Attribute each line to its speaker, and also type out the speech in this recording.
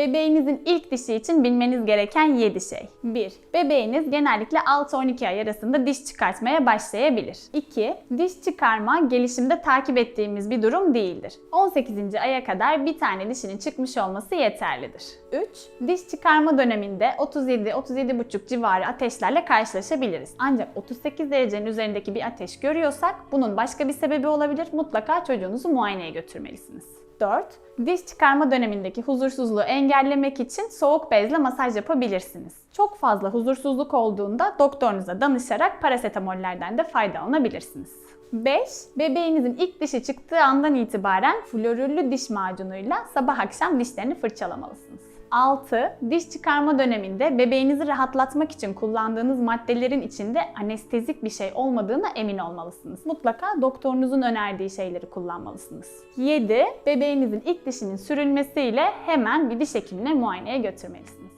Speaker 1: Bebeğinizin ilk dişi için bilmeniz gereken 7 şey. 1. Bebeğiniz genellikle 6-12 ay arasında diş çıkartmaya başlayabilir. 2. Diş çıkarma gelişimde takip ettiğimiz bir durum değildir. 18. aya kadar bir tane dişinin çıkmış olması yeterlidir. 3. Diş çıkarma döneminde 37-37,5 civarı ateşlerle karşılaşabiliriz. Ancak 38 derecenin üzerindeki bir ateş görüyorsak bunun başka bir sebebi olabilir. Mutlaka çocuğunuzu muayeneye götürmelisiniz. 4. Diş çıkarma dönemindeki huzursuzluğu engellemek için soğuk bezle masaj yapabilirsiniz. Çok fazla huzursuzluk olduğunda doktorunuza danışarak parasetamollerden de faydalanabilirsiniz. 5. Bebeğinizin ilk dişi çıktığı andan itibaren florürlü diş macunuyla sabah akşam dişlerini fırçalamalısınız. 6. Diş çıkarma döneminde bebeğinizi rahatlatmak için kullandığınız maddelerin içinde anestezik bir şey olmadığına emin olmalısınız. Mutlaka doktorunuzun önerdiği şeyleri kullanmalısınız. 7. Bebeğinizin ilk dişinin sürülmesiyle hemen bir diş hekimine muayeneye götürmelisiniz.